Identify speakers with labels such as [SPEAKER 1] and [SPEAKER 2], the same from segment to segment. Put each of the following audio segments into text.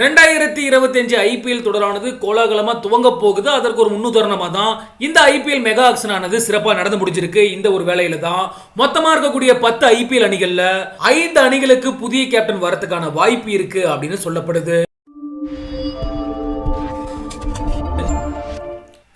[SPEAKER 1] ரெண்டாயிரத்தி இருபத்தஞ்சு ஐபிஎல் தொடரானது கோலாகலமா துவங்க போகுது. அதற்கு ஒரு முன்னுதாரணமாக தான் இந்த ஐபிஎல் மெகா ஆக்ஷனானது சிறப்பாக நடந்து முடிஞ்சிருக்கு. இந்த ஒரு வேலையில தான் மொத்தமாக இருக்கக்கூடிய பத்து ஐபிஎல் அணிகள்ல ஐந்து அணிகளுக்கு புதிய கேப்டன் வரத்துக்கான வாய்ப்பு இருக்கு அப்படின்னு சொல்லப்படுது.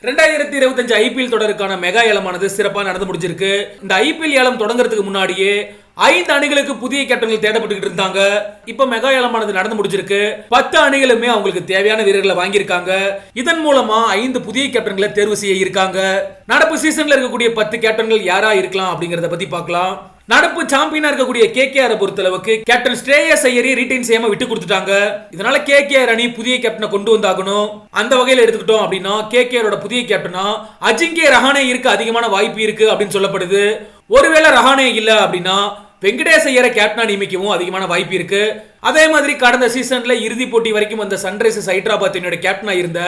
[SPEAKER 1] ரெண்டாயிரத்தி இருபத்தஞ்சு ஐபிஎல் தொடருக்கான மெகா ஏலமானது சிறப்பாக நடந்து முடிஞ்சிருக்கு. இந்த ஐபிஎல் ஏலம் தொடங்குறதுக்கு முன்னாடியே ஐந்து அணிகளுக்கு புதிய கேப்டன்கள் தேடப்பட்டுக்கிட்டு இருந்தாங்க. இப்ப மெகா ஏலமானது நடந்து முடிஞ்சிருக்கு. பத்து அணிகளுமே அவங்களுக்கு தேவையான வீரர்களை வாங்கியிருக்காங்க. இதன் மூலமா ஐந்து புதிய கேப்டன்களை தேர்வு செய்ய இருக்காங்க. நடப்பு சீசன்ல இருக்கக்கூடிய பத்து கேப்டன்கள் யாரா இருக்கலாம் அப்படிங்கறத பத்தி பார்க்கலாம். நடப்பு சாம்பியனா இருக்கக்கூடிய கேகேஆர் பொறுத்தளவுக்கு கேப்டன் ஸ்ரேயஸ் ஐயரை ரீட்டைன் செய்யாம விட்டு கொடுத்துட்டாங்க. இதனால கேகேஆர் அணி புதிய கேப்டனை கொண்டு வந்தாகணும். அந்த வகையில் எடுத்துக்கிட்டோம் அப்படின்னா கேகேஆரோட புதிய கேப்டனா அஜிங்கே ரஹானே இருக்க அதிகமான வாய்ப்பு இருக்கு அப்படின்னு சொல்லப்படுது. ஒருவேளை ரஹானே இல்ல அப்படின்னா வெங்கடேஷ் ஐயரை கேப்டனா நியமிக்கவும் அதிகமான வாய்ப்பு இருக்கு. அதே மாதிரி கடந்த சீசன்ல இறுதி போட்டி வரைக்கும் வந்த சன்ரைசர்ஸ் ஹைதராபாத்தினோட கேப்டனா இருந்த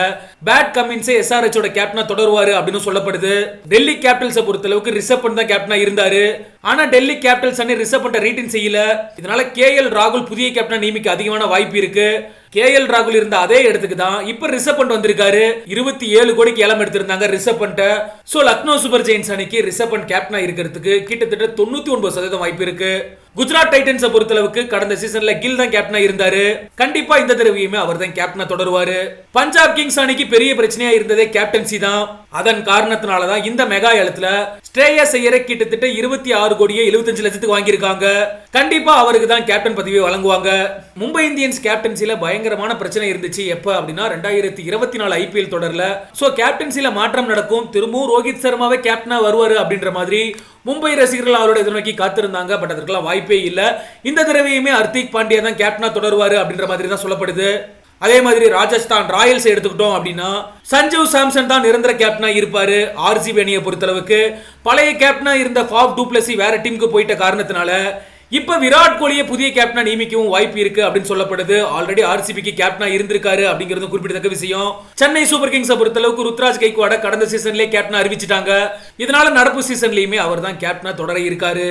[SPEAKER 1] பேட் கமின்ஸே எஸ்ஆர்எச் ஓட கேப்டனா தொடருவாரு அப்படின்னு சொல்லப்படுது. டெல்லி கேபிட்டல்ஸை பொறுத்தளவுக்கு ரிஷப் பண்ட் தான் கேப்டனா இருந்தாரு. ஆனா டெல்லி கேபிட்டல்ஸ் அணி ரிஷப் பண்ட ரீட்டின் செய்யல. இதனால கே ராகுல் புதிய கேப்டனா நியமிக்க அதிகமான வாய்ப்பு இருக்கு. கே ராகுல் இருந்த அதே இடத்துக்கு தான் இப்ப ரிஷப் பண்ட் வந்திருக்காரு. இருபத்தி ஏழு கோடிக்கு ஏலம் எடுத்திருந்தாங்க ரிஷப் பண்ட சோ லக்னோ சூப்பர் ஜெயின்ஸ் அணிக்கு ரிஷப் பண்ட் கேப்டனா இருக்கிறதுக்கு கிட்டத்தட்ட தொண்ணூத்தி ஒன்பது சதவீதம் வாய்ப்பு இருக்கு. குஜராத் டைட்டன்ஸை பொறுத்தளவுக்கு கடந்த சீசன்ல கில் தான் கேப்டனா இருந்தாரு. கண்டிப்பா இந்த தடவையுமே அவர் தான் கேப்டனா தொடருவாரு. பஞ்சாப் கிங்ஸ் அணிக்கு பெரிய பிரச்சனையா இருந்ததே கேப்டன்சி தான். அதன் காரணத்தினால தான் இந்த மெகா எழுத்துல ஸ்ரேயஸ் ஐயரை கிட்டத்தட்ட இருபத்தி ஆறு கோடியே எழுபத்தஞ்சு லட்சத்துக்கு வாங்கியிருக்காங்க. கண்டிப்பா அவருக்கு தான் கேப்டன் பதவியை வழங்குவாங்க. மும்பை இந்தியன்ஸ் கேப்டன்சில பயங்கரமான பிரச்சனை இருந்துச்சு. எப்ப அப்படின்னா ரெண்டாயிரத்தி இருபத்தி நாலு ஐபிஎல் தொடர்ல. சோ கேப்டன்சில மாற்றம் நடக்கும். திரும்பவும் ரோஹித் சர்மாவே கேப்டனா வருவாரு அப்படின்ற மாதிரி மும்பை ரசிகர்கள் அவரோட எதிர்நோக்கி காத்திருந்தாங்க. பட் அதற்கெல்லாம் வாய்ப்பே இல்ல. இந்த தடவையுமே ஹர்திக் பாண்டியா தான் கேப்டனா தொடருவாரு அப்படின்ற மாதிரி தான் சொல்லப்படுது. அதே மாதிரி ராஜஸ்தான் ராயல்ஸ் எடுத்துக்கிட்டோம் அப்படின்னா சஞ்சீவ் சாம்சன் தான் நிரந்தர கேப்டனா இருப்பாரு ஆர்சிபி அணியை பொறுத்தளவுக்கு. பழைய கேப்டனா இருந்த ஃபாப் டூப்ளசி வேற டீமுக்கு போயிட்ட காரணத்தினால இப்போ விராட் கோலியை புதிய கேப்டனா நியமிக்கவும் வாய்ப்பு இருக்கு அப்படின்னு சொல்லப்படுது. ஆல்ரெடி ஆர்சிபிக்கு கேப்டனா இருந்திருக்காரு அப்படிங்கிறது குறிப்பிடத்தக்க விஷயம். சென்னை சூப்பர் கிங்ஸை பொறுத்தளவுக்கு ருத்ராஜ் கைக்வாட கடந்த சீசன்லேயே கேப்டனா அறிவிச்சிட்டாங்க. இதனால நடப்பு சீசன்லயுமே அவர் தான் கேப்டனா தொடர இருக்காரு.